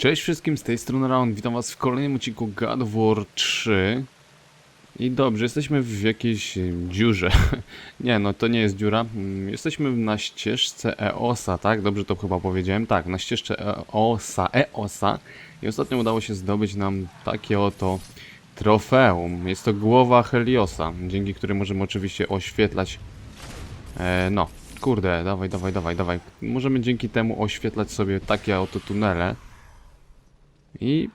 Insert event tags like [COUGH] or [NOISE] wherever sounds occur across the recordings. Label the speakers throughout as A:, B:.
A: Cześć wszystkim, z tej strony Round, witam was w kolejnym odcinku God of War 3 I dobrze, jesteśmy w jakiejś dziurze. [LAUGHS] Nie, no to nie jest dziura. Mm, Jesteśmy na ścieżce EOSa, tak? Dobrze to chyba powiedziałem? Tak, na ścieżce EOSa, EOSa. I ostatnio udało się zdobyć nam takie oto trofeum. Jest to głowa Heliosa, dzięki której możemy oczywiście oświetlać e, No, kurde, dawaj, dawaj, dawaj, dawaj. Możemy dzięki temu oświetlać sobie takie oto tunele i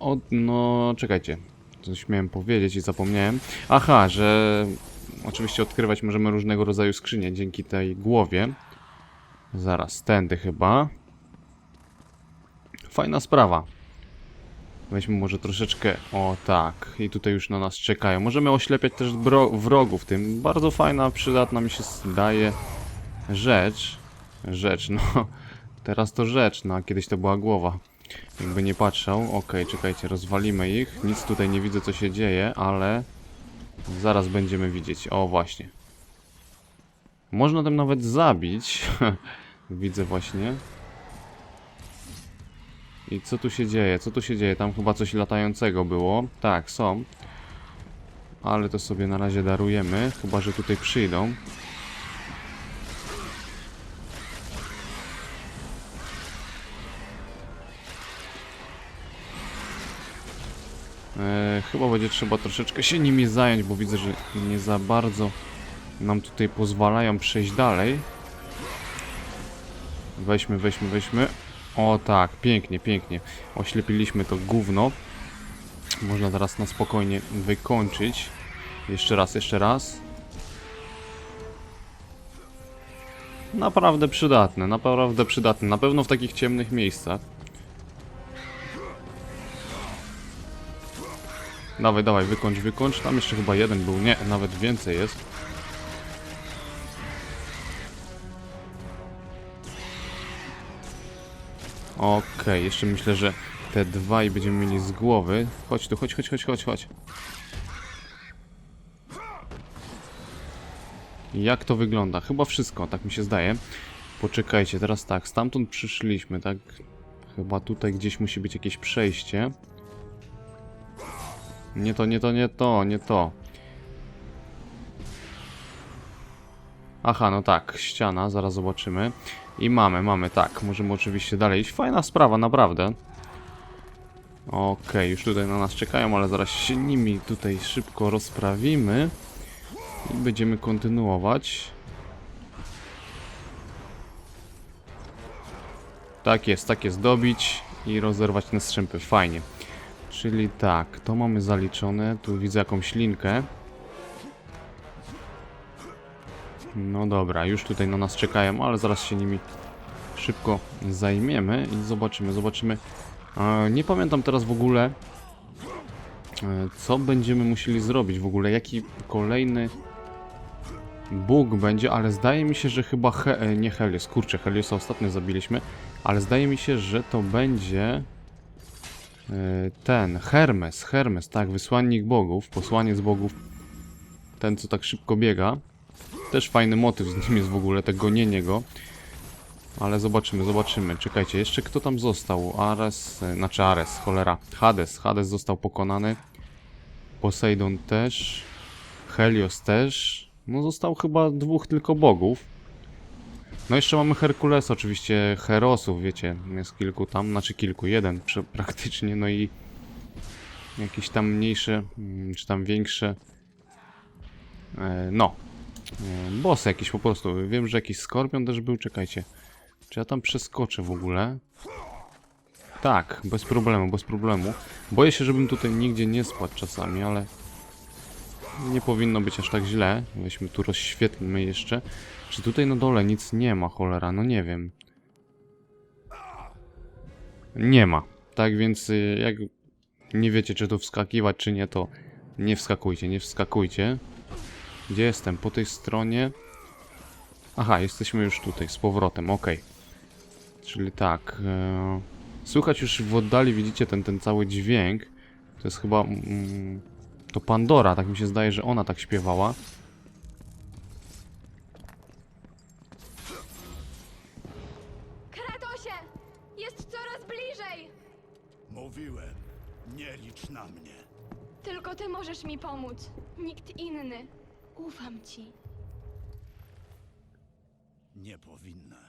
A: od, no czekajcie, coś miałem powiedzieć i zapomniałem. Aha, że oczywiście odkrywać możemy różnego rodzaju skrzynie dzięki tej głowie. Zaraz, tędy chyba. Fajna sprawa. Weźmy może troszeczkę, o tak, i tutaj już na nas czekają. Możemy oślepiać też wrogów tym. Bardzo fajna, przydatna mi się zdaje rzecz. Rzecz, no. [LAUGHS] Teraz to rzecz, no a kiedyś to była głowa. Jakby nie patrzał. Okej, czekajcie, rozwalimy ich. Nic tutaj nie widzę, co się dzieje, ale zaraz będziemy widzieć. O, właśnie. Można tym nawet zabić. [LAUGHS] widzę właśnie. I co tu się dzieje? Co tu się dzieje? Tam chyba coś latającego było. Tak, są. Ale to sobie na razie darujemy. Chyba, że tutaj przyjdą. E, chyba będzie trzeba troszeczkę się nimi zająć, bo widzę, że nie za bardzo nam tutaj pozwalają przejść dalej. Weźmy, weźmy, weźmy. O tak, pięknie, pięknie. Oślepiliśmy to gówno. Można teraz na spokojnie wykończyć. Jeszcze raz, jeszcze raz. Naprawdę przydatne, naprawdę przydatne. Na pewno w takich ciemnych miejscach. Dawaj, dawaj, wykończ, wykończ. Tam jeszcze chyba jeden był. Nie, nawet więcej jest. Okej, jeszcze myślę, że te dwa i będziemy mieli z głowy. Chodź tu, chodź, chodź, chodź, chodź, chodź. Jak to wygląda? Chyba wszystko, tak mi się zdaje. Poczekajcie, teraz tak, stamtąd przyszliśmy, tak? Chyba tutaj gdzieś musi być jakieś przejście. Nie to, nie to, nie to, nie to. Aha, no tak, ściana, zaraz zobaczymy. I mamy, mamy, tak, możemy oczywiście dalej iść. Fajna sprawa, naprawdę. Okej, już tutaj na nas czekają, ale zaraz się nimi tutaj szybko rozprawimy. I będziemy kontynuować. Tak jest, tak jest, dobić i rozerwać te strzępy, fajnie. Czyli tak, to mamy zaliczone. Tu widzę jakąś linkę. No dobra, już tutaj na nas czekają, ale zaraz się nimi szybko zajmiemy i zobaczymy, zobaczymy. E, nie pamiętam teraz w ogóle, e, co będziemy musieli zrobić w ogóle, jaki kolejny Bóg będzie, ale zdaje mi się, że chyba he, e, nie Helios, kurczę, Heliosa ostatnio zabiliśmy, ale zdaje mi się, że to będzie ten, Hermes, Hermes, tak, wysłannik bogów, posłaniec bogów, ten co tak szybko biega. Też fajny motyw z nim jest w ogóle, te gonienie go. Ale zobaczymy, zobaczymy. Czekajcie, jeszcze kto tam został? Ares, e, znaczy Ares, cholera. Hades, Hades został pokonany. Poseidon też. Helios też. No został chyba dwóch tylko bogów. No jeszcze mamy Herkulesa, oczywiście Herosów, wiecie, jest kilku tam, znaczy kilku, jeden [LAUGHS] praktycznie, no i jakieś tam mniejsze, mm, czy tam większe, e, no, e, boss jakiś po prostu. Wiem, że jakiś skorpion też był, czekajcie, czy ja tam przeskoczę w ogóle? Tak, bez problemu, bez problemu. Boję się, żebym tutaj nigdzie nie spadł czasami, ale nie powinno być aż tak źle. Weźmy tu rozświetlmy jeszcze. Czy tutaj na dole nic nie ma, cholera? No nie wiem. Nie ma. Tak więc y, jak nie wiecie, czy tu wskakiwać, czy nie, to nie wskakujcie, nie wskakujcie. Gdzie jestem? Po tej stronie. Aha, jesteśmy już tutaj, z powrotem, ok. Czyli tak. E... Słychać już w oddali, widzicie ten, ten cały dźwięk. To jest chyba... Mm, to Pandora, tak mi się zdaje, że ona tak śpiewała.
B: Kratosie! Jest coraz bliżej!
C: Mówiłem, nie licz na mnie.
B: Tylko ty możesz mi pomóc. Nikt inny. Ufam ci.
C: Nie powinnaś.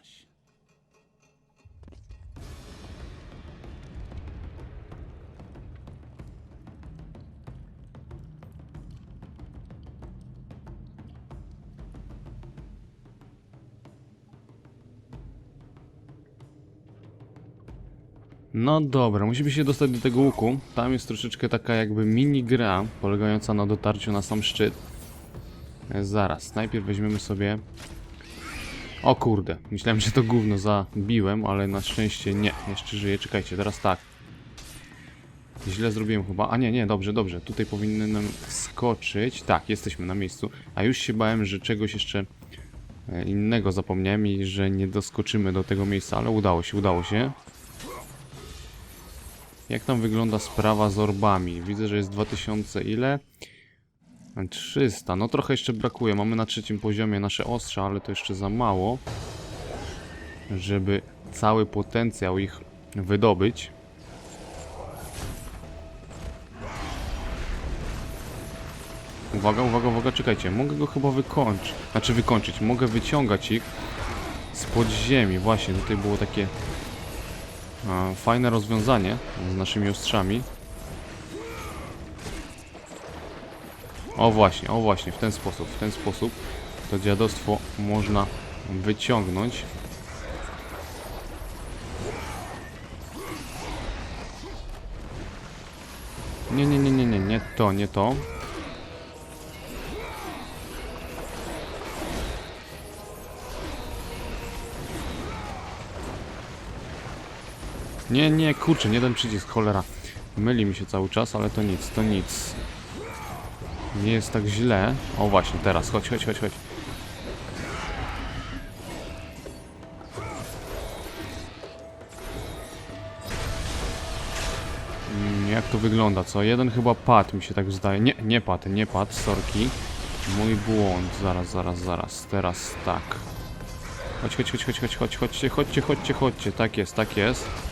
A: No dobra, musimy się dostać do tego łuku. Tam jest troszeczkę taka jakby mini gra, polegająca na dotarciu na sam szczyt. E, Zaraz, najpierw weźmiemy sobie... O kurde, myślałem, że to gówno zabiłem, ale na szczęście nie, jeszcze żyję. Czekajcie, teraz tak. Źle zrobiłem chyba. A nie, nie, dobrze, dobrze. Tutaj powinienem skoczyć. Tak, jesteśmy na miejscu. A już się bałem, że czegoś jeszcze e, innego zapomniałem i że nie doskoczymy do tego miejsca, ale udało się, udało się. Jak tam wygląda sprawa z orbami? Widzę, że jest 2000 ile? 300. No trochę jeszcze brakuje. Mamy na trzecim poziomie nasze ostrza, ale to jeszcze za mało, żeby cały potencjał ich wydobyć. Uwaga, uwaga, uwaga, czekajcie. Mogę go chyba wykończyć. Znaczy wykończyć. Mogę wyciągać ich z podziemi. Właśnie, tutaj było takie fajne rozwiązanie z naszymi ostrzami. O właśnie, o właśnie, w ten sposób, w ten sposób to dziadostwo można wyciągnąć. Nie, nie, nie, nie, nie, nie to, nie to. Nie, nie, kurczę, nie ten przycisk, cholera. Myli mi się cały czas, ale to nic, to nic. Nie jest tak źle. O właśnie, teraz, chodź, chodź, chodź, chodź. Mm, Jak to wygląda, co? Jeden chyba padł, mi się tak zdaje. Nie, nie padł, nie padł, sorki. Mój błąd. Zaraz, zaraz, zaraz. Teraz tak. Chodź, chodź, chodź, chodź, chodź, chodź, chodźcie, chodźcie, chodźcie, chodźcie. Tak jest, tak jest.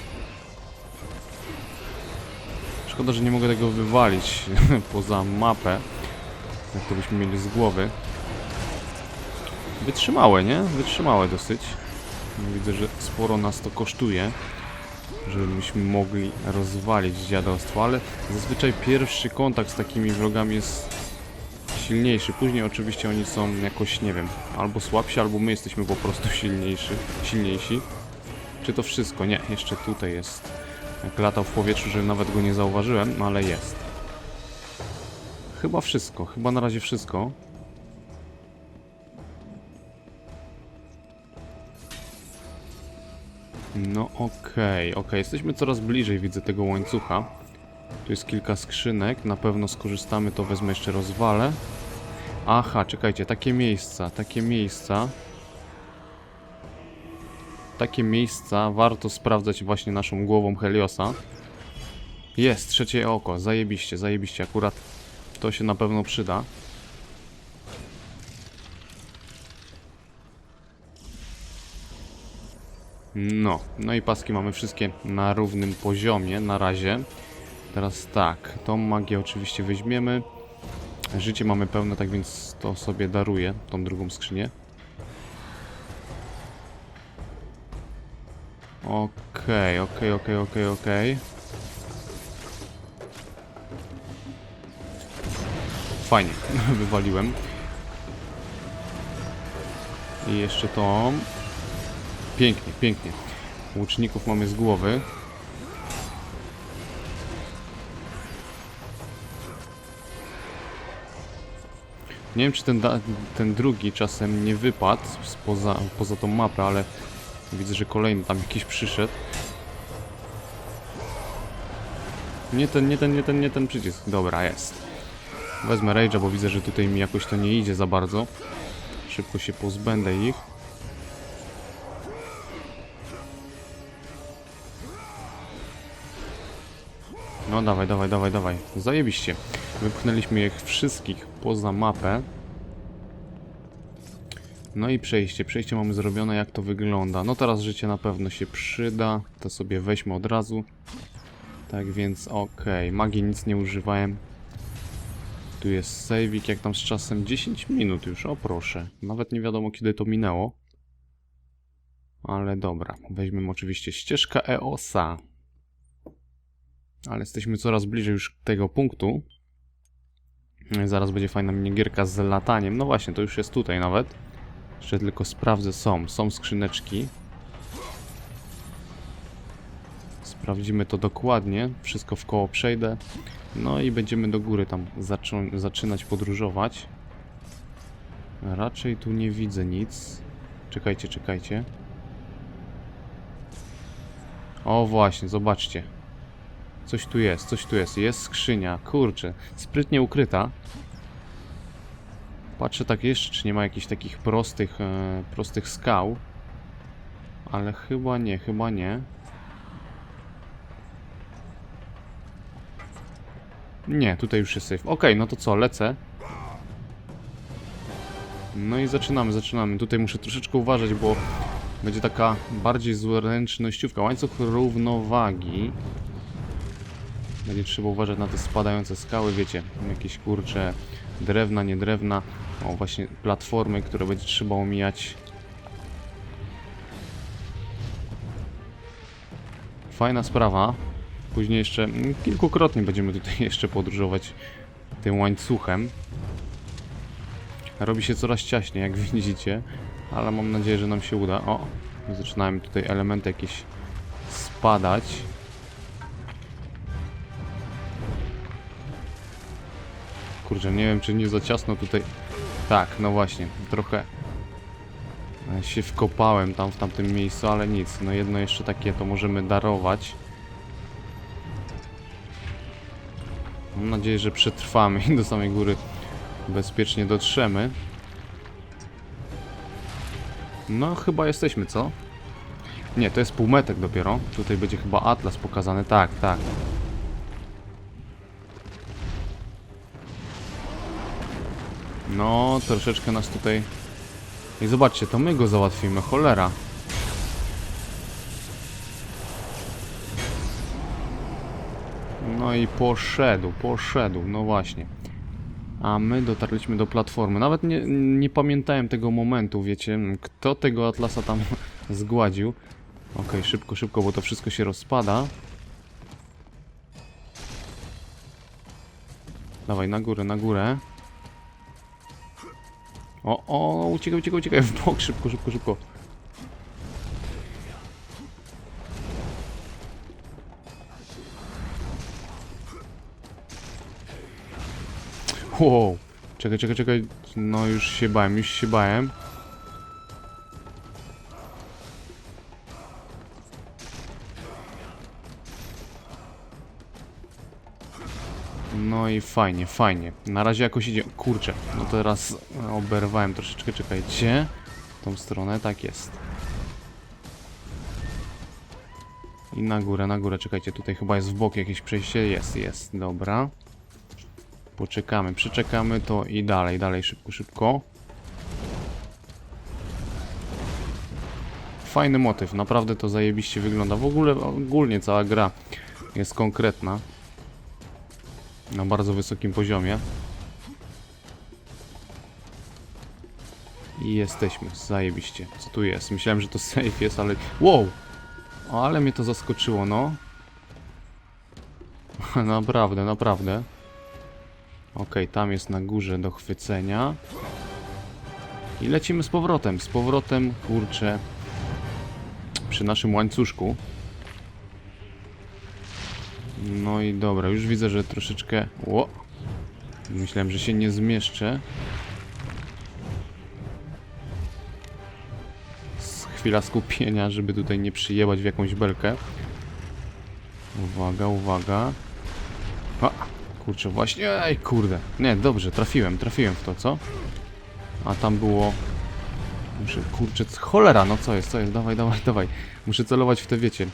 A: Szkoda, że nie mogę tego wywalić [LAUGHS] poza mapę. Jak to byśmy mieli z głowy. Wytrzymałe, nie? Wytrzymałe dosyć. Widzę, że sporo nas to kosztuje, żebyśmy mogli rozwalić dziadostwo, ale zazwyczaj pierwszy kontakt z takimi wrogami jest silniejszy. Później oczywiście oni są jakoś, nie wiem, albo słabsi, albo my jesteśmy po prostu silniejsi. silniejsi. Czy to wszystko? Nie, jeszcze tutaj jest. Jak latał w powietrzu, że nawet go nie zauważyłem, ale jest. Chyba wszystko, chyba na razie wszystko. No okej, okej, jesteśmy coraz bliżej, widzę tego łańcucha. Tu jest kilka skrzynek, na pewno skorzystamy, to wezmę jeszcze rozwalę. Aha, czekajcie, takie miejsca, takie miejsca. Takie miejsca warto sprawdzać właśnie naszą głową Heliosa. Jest, trzecie oko, zajebiście, zajebiście, akurat to się na pewno przyda. No, no i paski mamy wszystkie na równym poziomie na razie. Teraz tak, tą magię oczywiście weźmiemy. Życie mamy pełne, tak więc to sobie daruję, tą drugą skrzynię. Okej, okej, okej, okej, okej. Fajnie, [LAUGHS] wywaliłem. I jeszcze to. Pięknie, pięknie. Łuczników mamy z głowy. Nie wiem, czy ten, ten drugi czasem nie wypadł spoza, poza tą mapę, ale widzę, że kolejny tam jakiś przyszedł. Nie ten, nie ten, nie ten, nie ten przycisk. Dobra, jest. Wezmę Rage'a, bo widzę, że tutaj mi jakoś to nie idzie za bardzo. Szybko się pozbędę ich. No dawaj, dawaj, dawaj, dawaj. Zajebiście. Wypchnęliśmy ich wszystkich poza mapę. No i przejście. Przejście mamy zrobione, jak to wygląda. No teraz życie na pewno się przyda. To sobie weźmy od razu. Tak więc okej. Magii nic nie używałem. Tu jest saveik, jak tam z czasem 10 minut już, o proszę. Nawet nie wiadomo kiedy to minęło. Ale dobra, weźmiemy oczywiście ścieżka EOSa. Ale jesteśmy coraz bliżej już tego punktu. Zaraz będzie fajna minigierka z lataniem. No właśnie, to już jest tutaj nawet. Jeszcze tylko sprawdzę, są. Są skrzyneczki. Sprawdzimy to dokładnie. Wszystko w koło przejdę. No i będziemy do góry tam zaczynać podróżować. Raczej tu nie widzę nic. Czekajcie, czekajcie. O właśnie, zobaczcie. Coś tu jest, coś tu jest. Jest skrzynia, kurczę. Sprytnie ukryta. Patrzę tak jeszcze, czy nie ma jakichś takich prostych, e, prostych skał. Ale chyba nie, chyba nie. Nie, tutaj już jest safe. Okej, no to co, lecę. No i zaczynamy, zaczynamy. Tutaj muszę troszeczkę uważać, bo będzie taka bardziej zręcznościówka. Łańcuch równowagi. Będzie trzeba uważać na te spadające skały, wiecie, jakieś kurcze drewna, nie drewna. O, właśnie platformy, które będzie trzeba omijać. Fajna sprawa. Później jeszcze mm, kilkukrotnie będziemy tutaj [LAUGHS] jeszcze podróżować tym łańcuchem. Robi się coraz ciaśniej, jak [LAUGHS] widzicie, ale mam nadzieję, że nam się uda. O, zaczynają tutaj elementy jakieś spadać. Kurczę, nie wiem, czy nie za ciasno tutaj... Tak, no właśnie, trochę się wkopałem tam w tamtym miejscu, ale nic. No jedno jeszcze takie to możemy darować. Mam nadzieję, że przetrwamy i do samej góry bezpiecznie dotrzemy. No, chyba jesteśmy, co? Nie, to jest półmetek dopiero. Tutaj będzie chyba atlas pokazany. Tak, tak. No, troszeczkę nas tutaj... I zobaczcie, to my go załatwimy, cholera. No i poszedł, poszedł, no właśnie. A my dotarliśmy do platformy. Nawet nie, nie pamiętałem tego momentu, wiecie, kto tego Atlasa tam [LAUGHS] zgładził. Okej, szybko, szybko, bo to wszystko się rozpada. Dawaj, na górę, na górę. O, o, uciekaj, uciekaj, uciekaj w bok, szybko, szybko, szybko. Wow, czekaj, czekaj, czekaj, no już się bałem, już się bałem. No i fajnie, fajnie. Na razie jakoś idzie. Kurczę, no teraz oberwałem troszeczkę, czekajcie. Tą stronę, tak jest. I na górę, na górę, czekajcie, tutaj chyba jest w bok jakieś przejście. Jest, jest, dobra. Poczekamy, przeczekamy to i dalej, dalej, szybko, szybko. Fajny motyw, naprawdę to zajebiście wygląda. W ogóle ogólnie cała gra jest konkretna. Na bardzo wysokim poziomie. I jesteśmy, zajebiście. Co tu jest? Myślałem, że to safe jest, ale... Wow! Ale mnie to zaskoczyło, no. [LAUGHS] naprawdę, naprawdę. Okej, tam jest na górze do chwycenia. I lecimy z powrotem. Z powrotem, kurczę, przy naszym łańcuszku. No i dobra, już widzę, że troszeczkę... Ło! Myślałem, że się nie zmieszczę. Chwila skupienia, żeby tutaj nie przyjebać w jakąś belkę. Uwaga, uwaga. A, kurczę, właśnie... Ej, kurde. Nie, dobrze, trafiłem, trafiłem w to, co? A tam było... Muszę, kurczę, cholera, no co jest, co jest? Dawaj, dawaj, dawaj. Muszę celować w te, wiecie,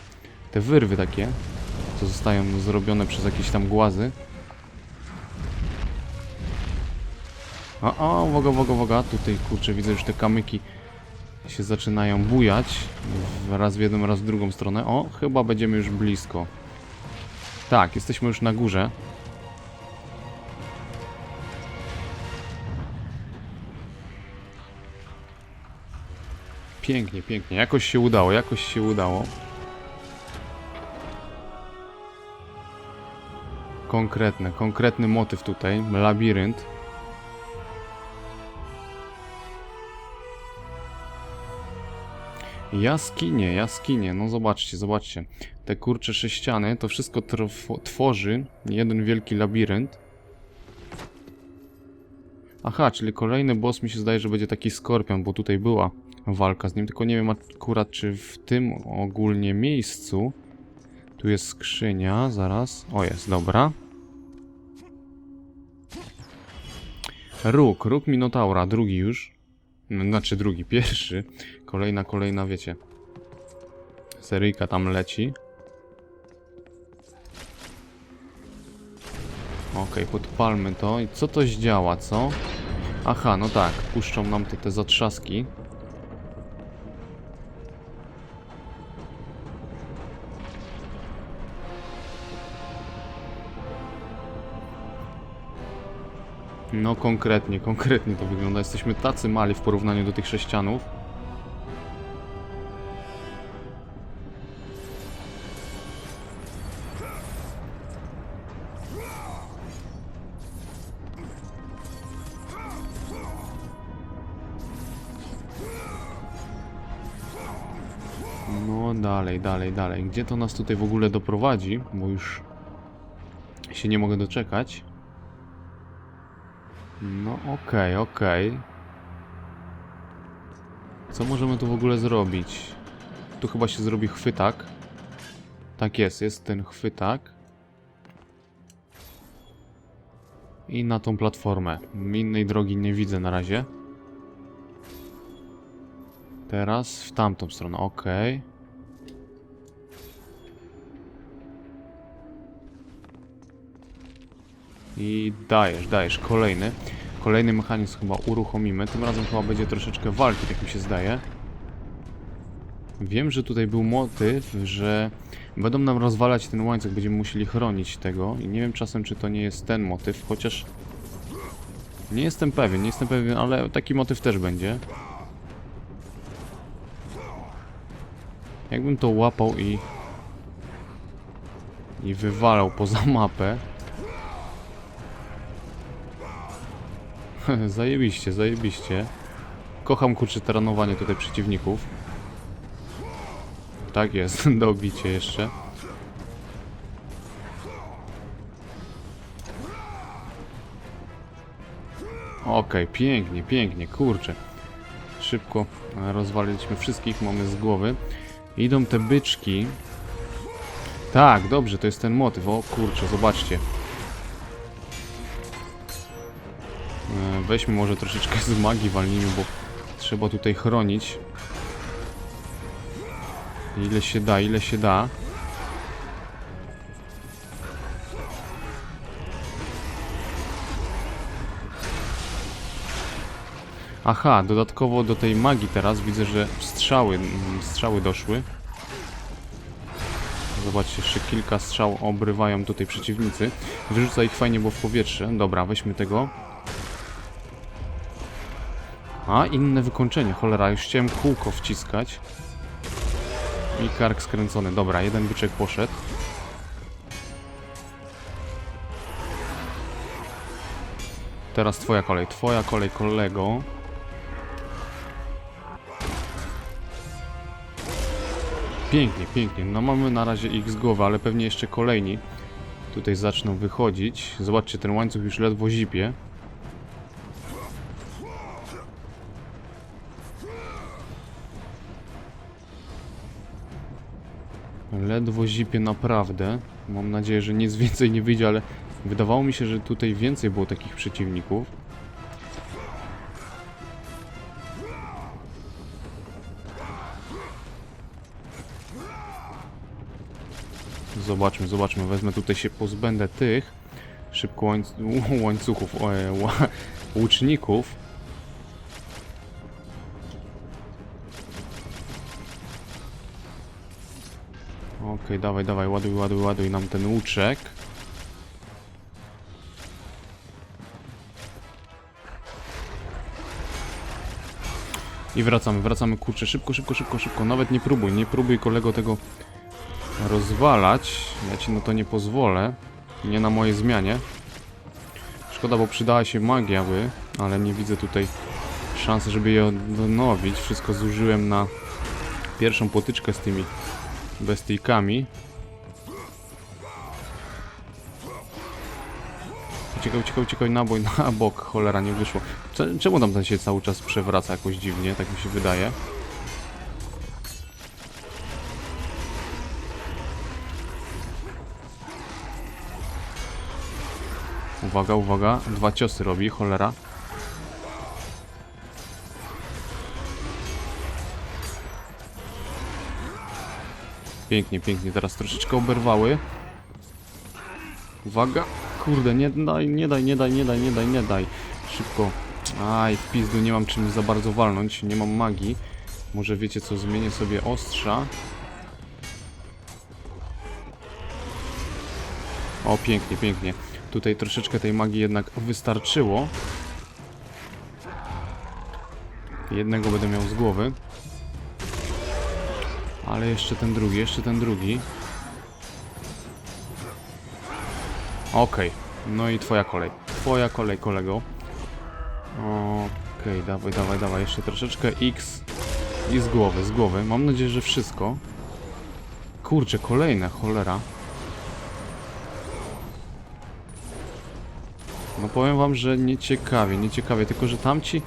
A: te wyrwy takie co zostają zrobione przez jakieś tam głazy. O, o, uwaga, uwaga, uwaga. Tutaj, kurczę, widzę już te kamyki się zaczynają bujać. Raz w jedną, raz w drugą stronę. O, chyba będziemy już blisko. Tak, jesteśmy już na górze. Pięknie, pięknie. Jakoś się udało, jakoś się udało. Konkretny, konkretny motyw tutaj. Labirynt. Jaskinie, jaskinie, no zobaczcie, zobaczcie. Te kurcze sześciany, to wszystko tworzy jeden wielki labirynt. Aha, czyli kolejny boss mi się zdaje, że będzie taki skorpion, bo tutaj była walka z nim, tylko nie wiem akurat czy w tym ogólnie miejscu. Tu jest skrzynia, zaraz. O, jest, dobra. Róg, róg Minotaura, drugi już. Znaczy drugi, pierwszy. Kolejna, kolejna, wiecie. Seryjka tam leci. Okej, podpalmy to. I co to zdziała, co? Aha, no tak, puszczą nam te, te zatrzaski. No konkretnie, konkretnie to wygląda. Jesteśmy tacy mali w porównaniu do tych sześcianów. No dalej, dalej, dalej. Gdzie to nas tutaj w ogóle doprowadzi? Bo już się nie mogę doczekać. No okej, okej. Co możemy tu w ogóle zrobić? Tu chyba się zrobi chwytak. Tak jest, jest ten chwytak. I na tą platformę. Innej drogi nie widzę na razie. Teraz w tamtą stronę, okej. I dajesz, dajesz, kolejny. Kolejny mechanizm chyba uruchomimy. Tym razem chyba będzie troszeczkę walki, tak mi się zdaje. Wiem, że tutaj był motyw, że będą nam rozwalać ten łańcuch, będziemy musieli chronić tego. I nie wiem czasem, czy to nie jest ten motyw, chociaż... Nie jestem pewien, nie jestem pewien, ale taki motyw też będzie. Jakbym to łapał i... I wywalał poza mapę. [LAUGHS] zajebiście, zajebiście. Kocham kurczę terenowanie tutaj przeciwników. Tak jest, [LAUGHS] dobicie jeszcze. Okej, pięknie, pięknie, kurczę. Szybko rozwaliliśmy wszystkich, mamy z głowy. Idą te byczki. Tak, dobrze, to jest ten motyw. O kurczę, zobaczcie. Weźmy może troszeczkę z magii walnijmy, bo trzeba tutaj chronić. Ile się da, ile się da. Aha, dodatkowo do tej magii teraz widzę, że strzały, mm, strzały doszły. Zobaczcie, jeszcze kilka strzał obrywają tutaj przeciwnicy. Wyrzuca ich fajnie, bo w powietrze. Dobra, weźmy tego. A, inne wykończenie. Cholera, już chciałem kółko wciskać. I kark skręcony. Dobra, jeden byczek poszedł. Teraz twoja kolej. Twoja kolej, kolego. Pięknie, pięknie. No mamy na razie ich z głowy, ale pewnie jeszcze kolejni tutaj zaczną wychodzić. Zobaczcie, ten łańcuch już ledwo zipie. Ledwo zipie naprawdę. Mam nadzieję, że nic więcej nie wyjdzie, ale wydawało mi się, że tutaj więcej było takich przeciwników. Zobaczmy, zobaczmy. Wezmę tutaj się pozbędę tych. Szybko łańc [LAUGHS] łańcuchów. E, łuczników. Okej, dawaj, dawaj, ładuj, ładuj, ładuj nam ten łuczek. I wracamy, wracamy, kurczę, szybko, szybko, szybko, szybko. Nawet nie próbuj, nie próbuj kolego tego rozwalać. Ja ci na to nie pozwolę. Nie na moje zmianie. Szkoda, bo przydała się magia by, ale nie widzę tutaj szansy, żeby je odnowić. Wszystko zużyłem na pierwszą potyczkę z tymi bestyjkami. Uciekaj, uciekaj, uciekaj, nabój [LAUGHS] na bok, cholera, nie wyszło. Cze- Czemu tam ten się cały czas przewraca jakoś dziwnie, tak mi się wydaje. Uwaga, uwaga, dwa ciosy robi, cholera. Pięknie, pięknie, teraz troszeczkę oberwały. Uwaga, kurde, nie daj, nie daj, nie daj, nie daj, nie daj, nie daj. Szybko. Aj, w pizdu nie mam czym za bardzo walnąć, nie mam magii. Może wiecie co, zmienię sobie ostrza. O, pięknie, pięknie. Tutaj troszeczkę tej magii jednak wystarczyło. Jednego będę miał z głowy. Ale jeszcze ten drugi, jeszcze ten drugi. Okej, no i twoja kolej. Twoja kolej, kolego. Okej, dawaj, dawaj, dawaj. Jeszcze troszeczkę X. I z głowy, z głowy. Mam nadzieję, że wszystko. Kurczę, kolejne, cholera. No powiem wam, że nieciekawie, nieciekawie, tylko że tamci,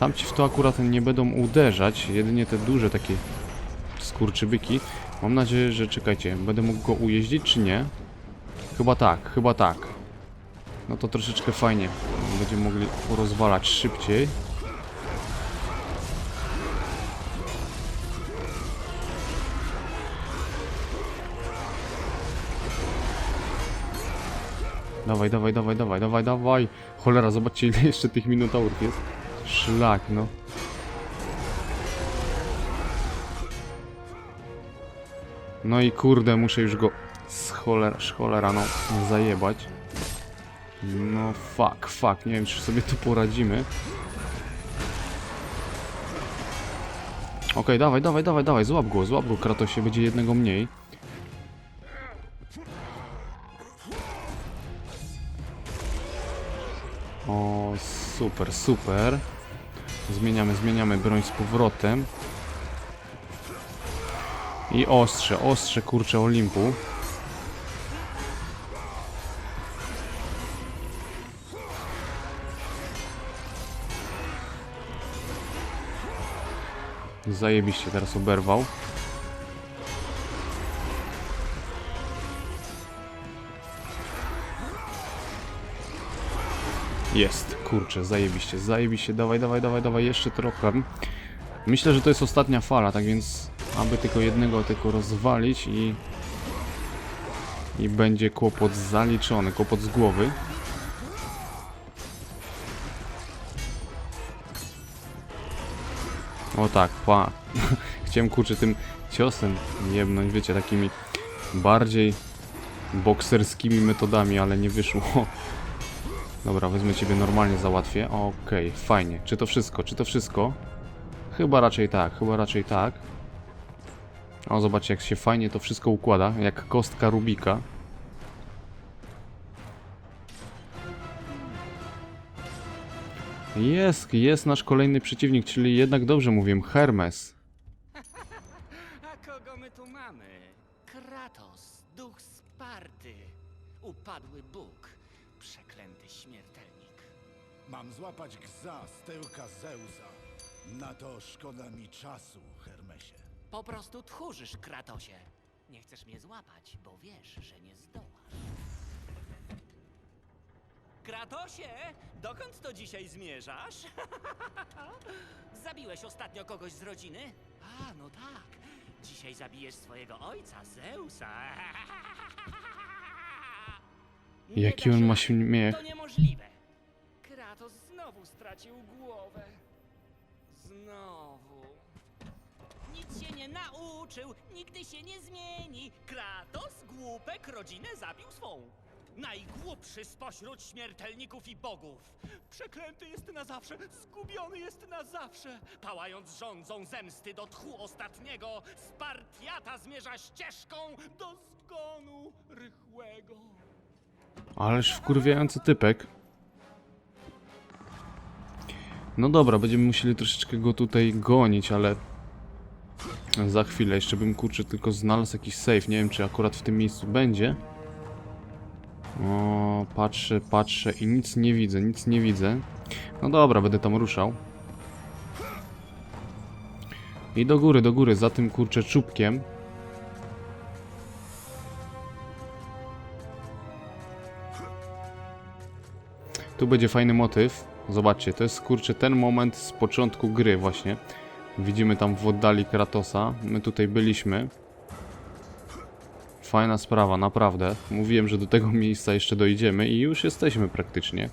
A: tamci w to akurat nie będą uderzać, jedynie te duże takie skurczybyki. Mam nadzieję, że czekajcie, będę mógł go ujeździć czy nie? Chyba tak, chyba tak. No to troszeczkę fajnie, będziemy mogli rozwalać szybciej. Dawaj, dawaj, dawaj, dawaj, dawaj, dawaj. Cholera, zobaczcie ile jeszcze tych minotaurów jest. Szlak, no. No i kurde, muszę już go z cholera, cholera, no, zajebać. No fuck, fuck, nie wiem czy sobie tu poradzimy. Okej, dawaj, dawaj, dawaj, dawaj, złap go, złap go, Kratosie, będzie jednego mniej. O, super, super. Zmieniamy, zmieniamy broń z powrotem. I ostrze, ostrze, kurcze Olimpu. Zajebiście teraz oberwał. Jest, kurczę, zajebiście, zajebiście, dawaj, dawaj, dawaj, dawaj, jeszcze trochę. Myślę, że to jest ostatnia fala, tak więc aby tylko jednego tylko rozwalić i i będzie kłopot zaliczony, kłopot z głowy. O tak, pa. [LAUGHS] Chciałem kurczę tym ciosem jebnąć, wiecie, takimi bardziej bokserskimi metodami, ale nie wyszło. [LAUGHS] Dobra, wezmę ciebie normalnie załatwię. Okej, fajnie. Czy to wszystko? Czy to wszystko? Chyba raczej tak, chyba raczej tak. O, zobaczcie jak się fajnie to wszystko układa, jak kostka Rubika. Jest, jest nasz kolejny przeciwnik, czyli jednak dobrze mówiłem, Hermes.
D: A kogo my tu mamy? Kratos, duch Sparty. Upadły Bóg, przeklęty śmiertelnik.
C: Mam złapać Gza z tyłka Zeusa. Na to szkoda mi czasu.
D: Po prostu tchórzysz, Kratosie. Nie chcesz mnie złapać, bo wiesz, że nie zdołasz. Kratosie, dokąd to dzisiaj zmierzasz? [LAUGHS] Zabiłeś ostatnio kogoś z rodziny? A, no tak. Dzisiaj zabijesz swojego ojca, Zeusa. [LAUGHS] Nie
A: Jaki
D: da
A: on
D: się
A: ma śmiech.
D: To niemożliwe. Kratos znowu stracił głowę. Znowu. Nic się nie nauczył, nigdy się nie zmieni. Kratos, głupek, rodzinę zabił swą. Najgłupszy spośród śmiertelników i bogów. Przeklęty jest na zawsze, zgubiony jest na zawsze. Pałając rządzą zemsty do tchu ostatniego, Spartiata zmierza ścieżką do zgonu rychłego.
A: Ależ wkurwiający typek. No dobra, będziemy musieli troszeczkę go tutaj gonić, ale... Za chwilę, jeszcze bym kurczę tylko znalazł jakiś save. Nie wiem, czy akurat w tym miejscu będzie. O, patrzę, patrzę i nic nie widzę, nic nie widzę. No dobra, będę tam ruszał. I do góry, do góry, za tym kurczę czubkiem. Tu będzie fajny motyw. Zobaczcie, to jest kurczę ten moment z początku gry właśnie. Widzimy tam w oddali Kratosa. My tutaj byliśmy. Fajna sprawa, naprawdę. Mówiłem, że do tego miejsca jeszcze dojdziemy i już jesteśmy praktycznie.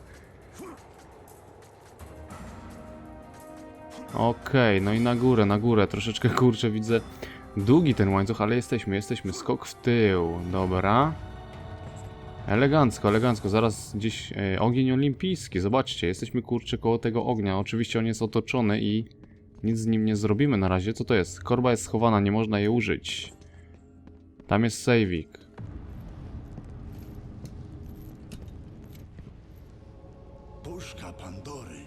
A: Okej, no i na górę, na górę. Troszeczkę kurczę widzę długi ten łańcuch, ale jesteśmy, jesteśmy. Skok w tył, dobra. Elegancko, elegancko. Zaraz gdzieś e, ogień olimpijski. Zobaczcie, jesteśmy kurczę koło tego ognia. Oczywiście on jest otoczony i nic z nim nie zrobimy na razie. Co to jest? Korba jest schowana, nie można jej użyć. Tam jest sejwik.
C: Puszka Pandory.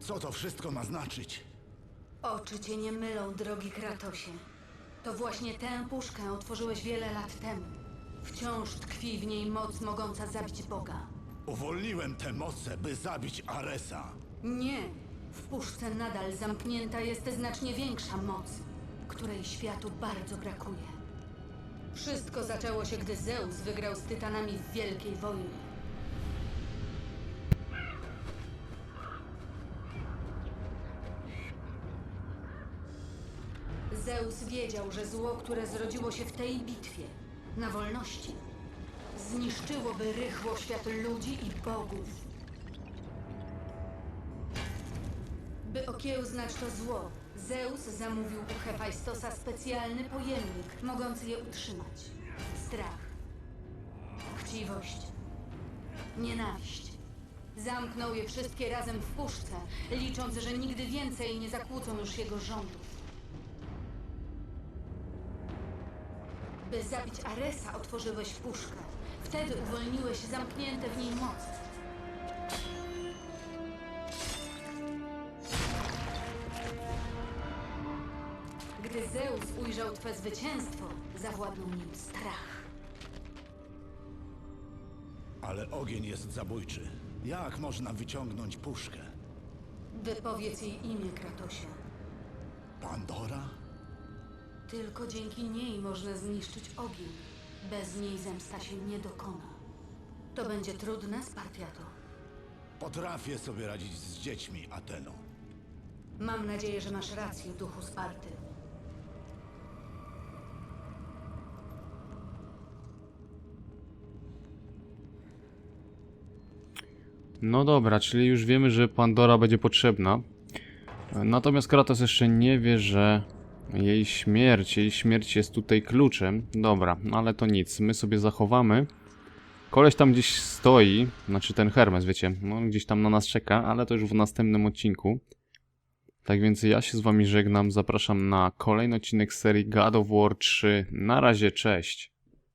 C: Co to wszystko ma znaczyć?
E: Oczy cię nie mylą, drogi Kratosie. To właśnie tę puszkę otworzyłeś wiele lat temu. Wciąż tkwi w niej moc mogąca zabić Boga.
C: Uwolniłem te moce, by zabić Aresa.
E: Nie, w puszce nadal zamknięta jest znacznie większa moc, której światu bardzo brakuje. Wszystko zaczęło się, gdy Zeus wygrał z Tytanami w Wielkiej Wojnie. Zeus wiedział, że zło, które zrodziło się w tej bitwie, na wolności, zniszczyłoby rychło świat ludzi i bogów. By okiełznać to zło, Zeus zamówił u Hefajstosa specjalny pojemnik, mogący je utrzymać. Strach, chciwość, nienawiść. Zamknął je wszystkie razem w puszce, licząc, że nigdy więcej nie zakłócą już jego rządów. By zabić Aresa, otworzyłeś puszkę. Wtedy uwolniłeś zamknięte w niej moce. Gdy Zeus ujrzał twe zwycięstwo, zawładnął nim strach.
C: Ale ogień jest zabójczy. Jak można wyciągnąć puszkę?
E: Wypowiedz jej imię, Kratosie.
C: Pandora?
E: Tylko dzięki niej można zniszczyć ogień. Bez niej zemsta się nie dokona. To będzie trudne, Spartiato.
C: Potrafię sobie radzić z dziećmi, Ateno.
E: Mam nadzieję, że masz rację, duchu Sparty.
A: No dobra, czyli już wiemy, że Pandora będzie potrzebna. Natomiast Kratos jeszcze nie wie, że jej śmierć, jej śmierć jest tutaj kluczem. Dobra, no ale to nic, my sobie zachowamy. Koleś tam gdzieś stoi, znaczy ten Hermes, wiecie, no gdzieś tam na nas czeka, ale to już w następnym odcinku. Tak więc ja się z wami żegnam, zapraszam na kolejny odcinek serii God of War 3. Na razie, cześć!